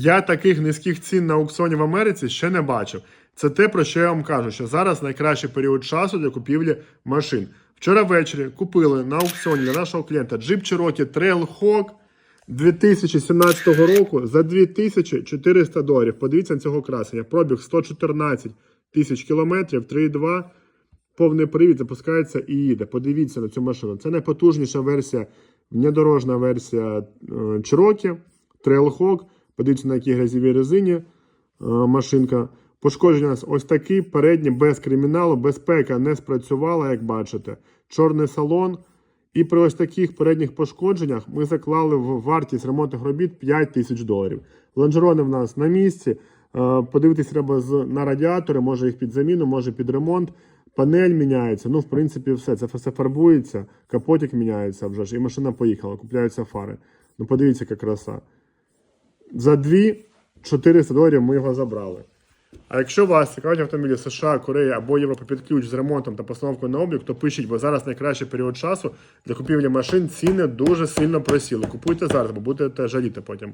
Я таких низьких цін на аукціоні в Америці ще не бачив. Це те, про що я вам кажу, що зараз найкращий період часу для купівлі машин. Вчора ввечері купили на аукціоні для нашого клієнта Jeep Cherokee Trailhawk 2017 року за 2400 доларів. Подивіться на цього красення. Пробіг 114 тисяч кілометрів, 3,2. Повний привід запускається і їде. Подивіться на цю машину. Це найпотужніша версія, внедорожна версія е, Cherokee, Trailhawk. Подивіться, на якій грязівій резині е, машинка. Пошкодження ось такі, передні без криміналу, безпека не спрацювала, як бачите. Чорний салон. І при ось таких передніх пошкодженнях ми заклали в вартість ремонтних робіт 5 тисяч доларів. Лонжерони в нас на місці. Е, Подивитись треба на радіатори, може їх під заміну, може під ремонт. Панель міняється. Ну, в принципі, все. Це все фарбується, капотик міняється вже ж, і машина поїхала, купляються фари. Ну, подивіться, яка краса. За 2 400 доларів ми його забрали. А якщо вас цікавить автомобілі США, Кореї або Європи під ключ з ремонтом та постановкою на облік, то пишіть, бо зараз найкращий період часу для купівлі машин ціни дуже сильно просіли. Купуйте зараз, бо будете жаліти потім.